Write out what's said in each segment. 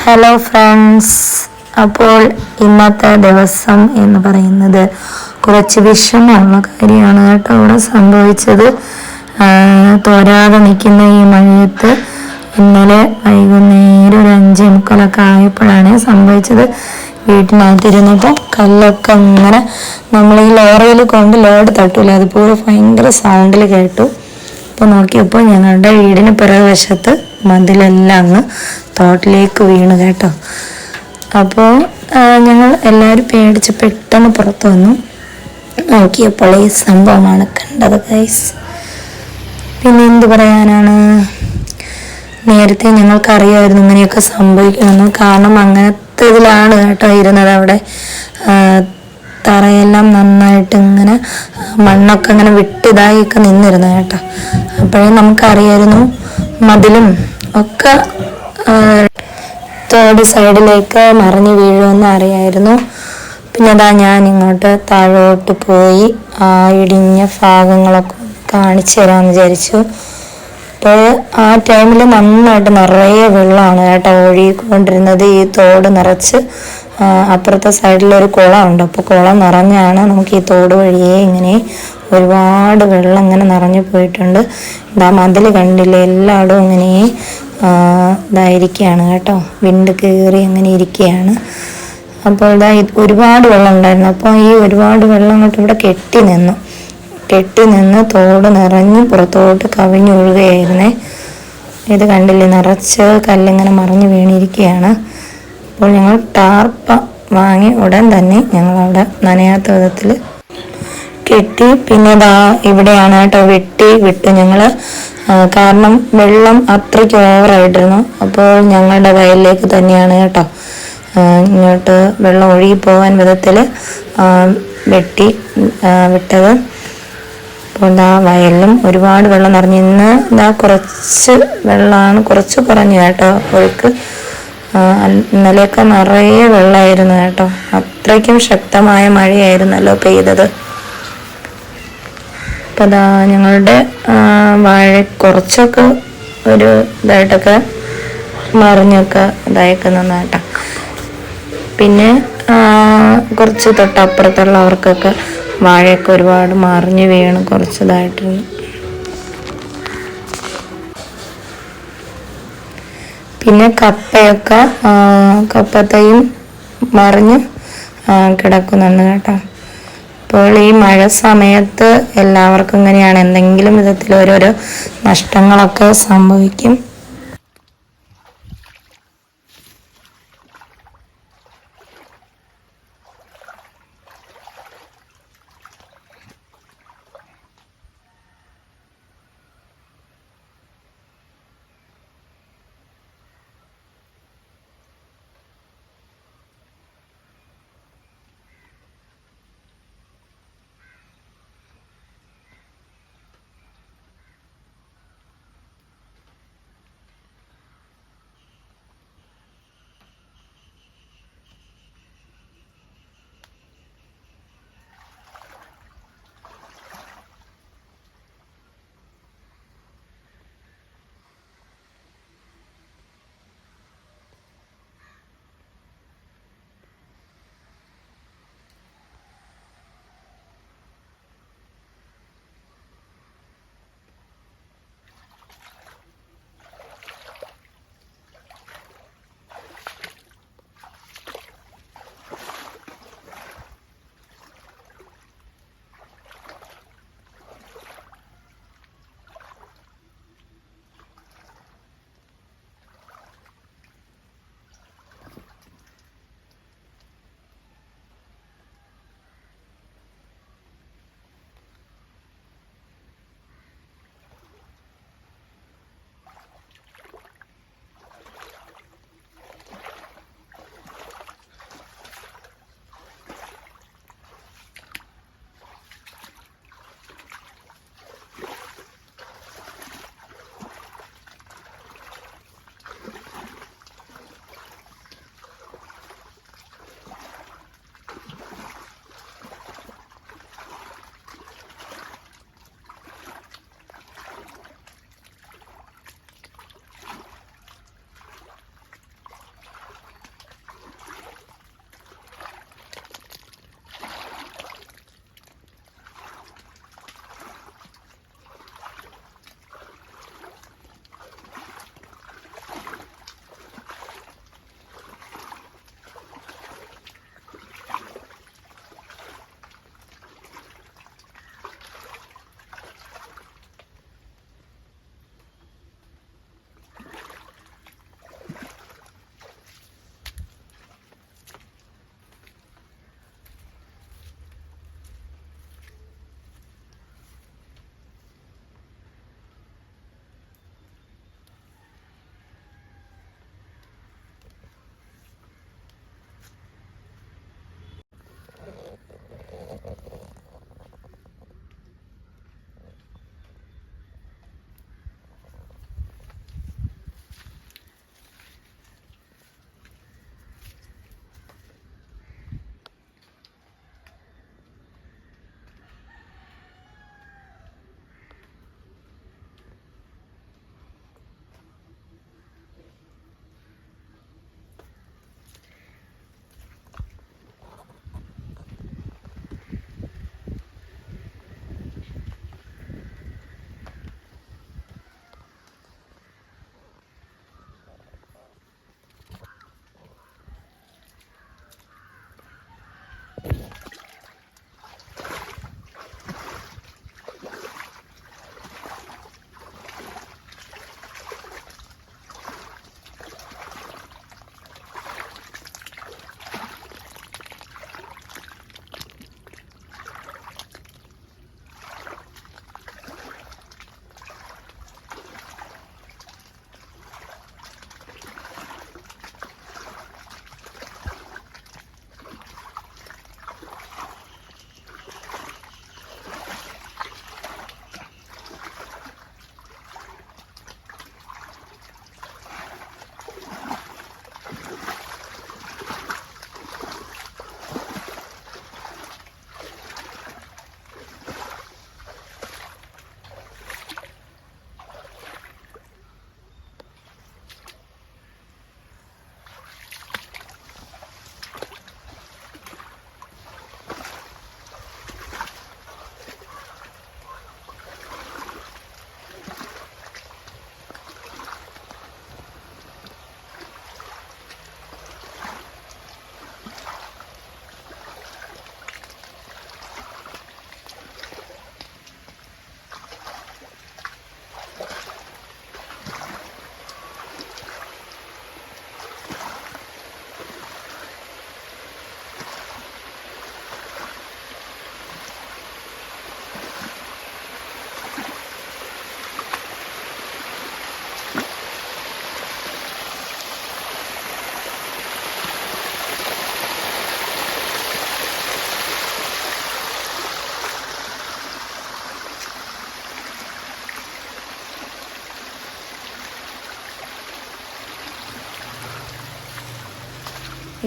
Hello friends അപ്പോൾ ഇന്നത്തെ ദിവസം എന്ന് പറയുന്നത് കുറച്ച് വിഷമമുള്ള കാര്യമാണ് കേട്ടോ. ഇവിടെ സംഭവിച്ചത് തോരാതെ നിൽക്കുന്ന ഈ മഴയത്ത് ഇന്നലെ വൈകുന്നേരം ഒരു അഞ്ചേ മുക്കാലൊക്കെ ആയപ്പോഴാണ് സംഭവിച്ചത്. വീട്ടിനകത്തിരുന്നപ്പോൾ കല്ലൊക്കെ ഇങ്ങനെ നമ്മൾ ഈ ലോറിയിൽ കൊണ്ട് ലോഡ് തട്ടൂല. അതുപോലെ ഭയങ്കര സൗണ്ടിൽ കേട്ടു. അപ്പോൾ നോക്കിയപ്പോൾ ഞങ്ങളുടെ വീടിന് പിറകുവശത്ത് മതിലെല്ലാം അങ്ങ് തോട്ടിലേക്ക് വീണ് കേട്ടോ. അപ്പോൾ ഞങ്ങൾ എല്ലാവരും പേടിച്ച് പെട്ടെന്ന് പുറത്തു വന്നു. നോക്കിയപ്പോൾ ഈ സംഭവമാണ് കണ്ടത് ഗൈസ് പിന്നെ എന്ത് പറയാനാണ്? നേരത്തെ ഞങ്ങൾക്കറിയായിരുന്നു ഇങ്ങനെയൊക്കെ സംഭവിക്കണമെന്ന്. കാരണം അങ്ങനത്തെ ഇതിലാണ് കേട്ടോ ഇരുന്നത് അവിടെ. തറയെല്ലാം നന്നായിട്ട് ഇങ്ങനെ മണ്ണൊക്കെ ഇങ്ങനെ വിട്ടിതായൊക്കെ നിന്നിരുന്നു കേട്ടോ. അപ്പോഴേ നമുക്കറിയായിരുന്നു മതിലും ഒക്കെ തേർഡ് സൈഡിലേക്ക് മറിഞ്ഞു വീഴുമെന്ന് അറിയായിരുന്നു. പിന്നെ അതാ ഞാൻ ഇങ്ങോട്ട് താഴോട്ട് പോയി ആ ഇടിഞ്ഞ ഭാഗങ്ങളൊക്കെ കാണിച്ചു തരാമെന്ന് വിചാരിച്ചു. അപ്പോൾ ആ ടൈമിൽ നന്നായിട്ട് നിറയെ വെള്ളമാണ് കേട്ടോ ഒഴുകിക്കൊണ്ടിരുന്നത്. ഈ തോട് നിറച്ച് അപ്പുറത്തെ സൈഡിൽ ഒരു കുളമുണ്ട്. അപ്പോൾ കുളം നിറഞ്ഞാണ് നമുക്ക് ഈ തോട് വഴിയേ ഇങ്ങനെ ഒരുപാട് വെള്ളം ഇങ്ങനെ നിറഞ്ഞു പോയിട്ടുണ്ട്. ഇതാ മതിൽ കണ്ടില്ല എല്ലായിടും ഇങ്ങനെ ഇതായിരിക്കുകയാണ് കേട്ടോ. വിണ്ട് കയറി അങ്ങനെ ഇരിക്കുകയാണ്. അപ്പോൾ ഇതാ ഒരുപാട് വെള്ളം ഉണ്ടായിരുന്നു. അപ്പോൾ ഈ ഒരുപാട് വെള്ളം അങ്ങോട്ട് ഇവിടെ കെട്ടി നിന്നു. കെട്ടി നിന്ന് തോട് നിറഞ്ഞ് പുറത്തോട്ട് കവിഞ്ഞൊഴുകുകയായിരുന്നേ ഇത് കണ്ടില്ലേ നിറച്ച് കല്ലിങ്ങനെ മറിഞ്ഞ് വീണിരിക്കുകയാണ്. അപ്പോൾ ഞങ്ങൾ ടാർപ്പ വാങ്ങി ഉടൻ തന്നെ ഞങ്ങൾ അവിടെ നനയാത്ത വിധത്തിൽ കെട്ടി. പിന്നെ ഇതാ ഇവിടെയാണ് കേട്ടോ വെട്ടി വിട്ട് ഞങ്ങൾ കാരണം വെള്ളം അത്രയ്ക്ക് ഓവറായിട്ടിരുന്നു. അപ്പോൾ ഞങ്ങളുടെ വയലിലേക്ക് തന്നെയാണ് കേട്ടോ ഇങ്ങോട്ട് വെള്ളം ഒഴുകി പോകാൻ വിധത്തിൽ വെട്ടി വിട്ടത്. അപ്പോൾ ഇതാ വയലിലും ഒരുപാട് വെള്ളം നിറഞ്ഞു ഇന്ന് ഇതാ കുറച്ച് വെള്ളമാണ് കുറച്ച് കുറഞ്ഞു കേട്ടോ ഒഴുക്ക്. ആ, ഇന്നലെയൊക്കെ നിറയെ വെള്ളമായിരുന്നു കേട്ടോ. അത്രയ്ക്കും ശക്തമായ മഴയായിരുന്നല്ലോ പെയ്തത്. അപ്പം അതാ ഞങ്ങളുടെ വാഴ കുറച്ചൊക്കെ ഒരു ഇതായിട്ടൊക്കെ മറിഞ്ഞൊക്കെ ഇതായിക്കുന്ന കേട്ടോ. പിന്നെ കുറച്ച് തൊട്ടപ്പുറത്തുള്ളവർക്കൊക്കെ വാഴയൊക്കെ ഒരുപാട് മറിഞ്ഞ് വീണ് കുറച്ചതായിട്ടുണ്ട് പിന്നെ കപ്പയൊക്കെ കപ്പത്തയും മറിഞ്ഞ് കിടക്കുന്നുണ്ട് കേട്ടോ. അപ്പോൾ ഈ മഴ സമയത്ത് എല്ലാവർക്കും ഇങ്ങനെയാണ് എന്തെങ്കിലും വിധത്തിൽ ഓരോരോ നഷ്ടങ്ങളൊക്കെ സംഭവിക്കും.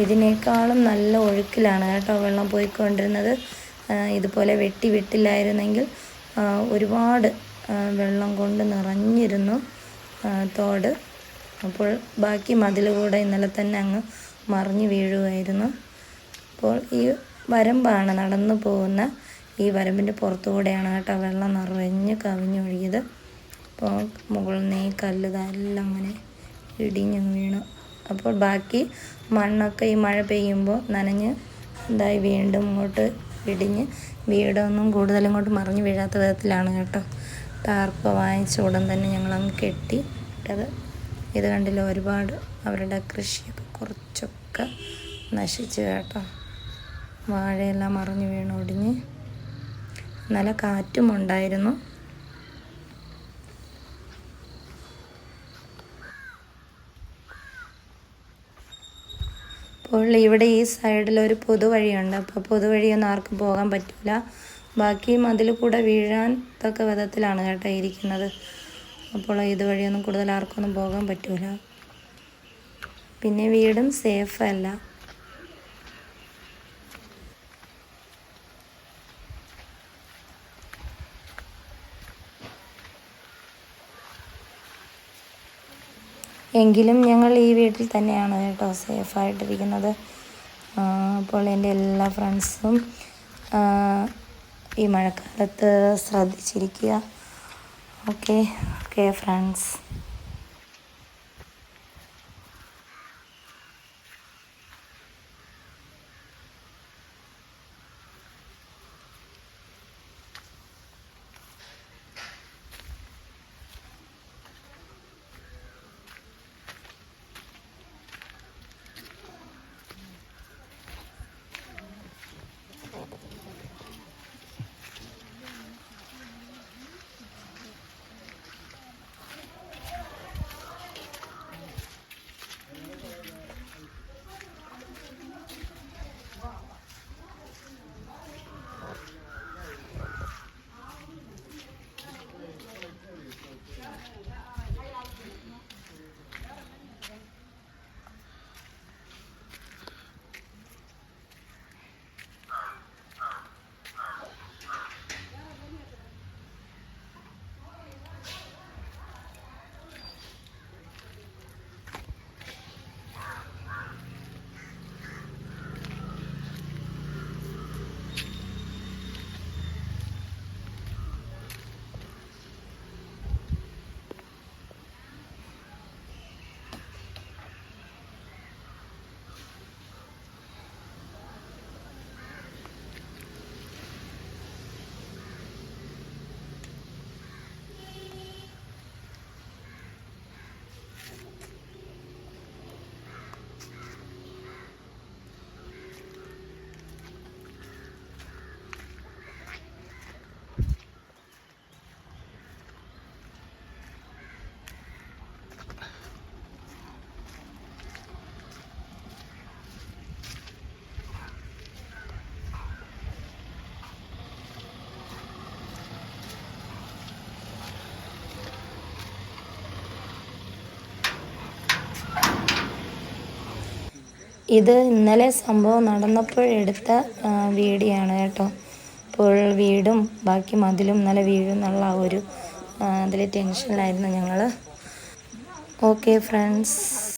ഇതിനേക്കാളും നല്ല ഒഴുക്കിലാണ് കേട്ടോ വെള്ളം പോയിക്കൊണ്ടിരുന്നത്. ഇതുപോലെ വെട്ടി വിട്ടില്ലായിരുന്നെങ്കിൽ ഒരുപാട് വെള്ളം കൊണ്ട് നിറഞ്ഞിരുന്നു തോട്. അപ്പോൾ ബാക്കി മതിൽ കൂടെ ഇന്നലെ തന്നെ അങ്ങ് മറിഞ്ഞു വീഴുമായിരുന്നു അപ്പോൾ ഈ വരമ്പാണ് നടന്നു പോകുന്ന ഈ വരമ്പിന്റെ പുറത്തുകൂടെയാണ് കേട്ടോ വെള്ളം നിറഞ്ഞ് കവിഞ്ഞൊഴുകിയത്. അപ്പോൾ മുകളിൽ നിന്ന് ഈ കല്ല് ഇതെല്ലാം അങ്ങനെ ഇടിഞ്ഞ് വീണു. അപ്പോൾ ബാക്കി മണ്ണൊക്കെ ഈ മഴ പെയ്യുമ്പോൾ നനഞ്ഞ് ഇതായി വീണ്ടും ഇങ്ങോട്ട് ഇടിഞ്ഞ് വീടൊന്നും കൂടുതലിങ്ങോട്ട് മറിഞ്ഞ് വീഴാത്ത വിധത്തിലാണ് കേട്ടോ. ടാർപ്പ് വാങ്ങിച്ച ഉടൻ തന്നെ ഞങ്ങളങ്ങ് കെട്ടി ഇട്ടത്. ഇത് കണ്ടില്ല ഒരുപാട് അവരുടെ കൃഷിയൊക്കെ കുറച്ചൊക്കെ നശിച്ചു കേട്ടോ. വാഴയെല്ലാം മറിഞ്ഞ് വീണൊടിഞ്ഞ് നല്ല കാറ്റും ഉണ്ടായിരുന്നു. അപ്പോൾ ഇവിടെ ഈ സൈഡിൽ ഒരു പൊതുവഴിയുണ്ട് അപ്പോൾ പൊതുവഴിയൊന്നും ആർക്കും പോകാൻ പറ്റില്ല ബാക്കി മതിൽ കൂടെ വീഴാൻ തക്ക വിധത്തിലാണ് കേട്ടോ ഇരിക്കുന്നത്. അപ്പോൾ ഇതുവഴിയൊന്നും കൂടുതൽ ആർക്കൊന്നും പോകാൻ പറ്റില്ല പിന്നെ വീടും സേഫ് അല്ല. എങ്കിലും ഞങ്ങൾ ഈ വീട്ടിൽ തന്നെയാണ് കേട്ടോ സേഫായിട്ടിരിക്കുന്നത് അപ്പോൾ എന്റെ എല്ലാ ഫ്രണ്ട്സും ഈ മഴക്കാലത്ത് ശ്രദ്ധിച്ചിരിക്കുക. ഓക്കെ ഓക്കെ ഫ്രണ്ട്സ് ഇത് ഇന്നലെ സംഭവം നടന്നപ്പോഴെടുത്ത വീഡിയോ ആണ് കേട്ടോ. അപ്പോൾ വീടും ബാക്കി മതിലും ഇന്നലെ വീഴുന്നുള്ള ഒരു അതിൽ ടെൻഷനിലായിരുന്നു ഞങ്ങൾ ഓക്കെ ഫ്രണ്ട്സ്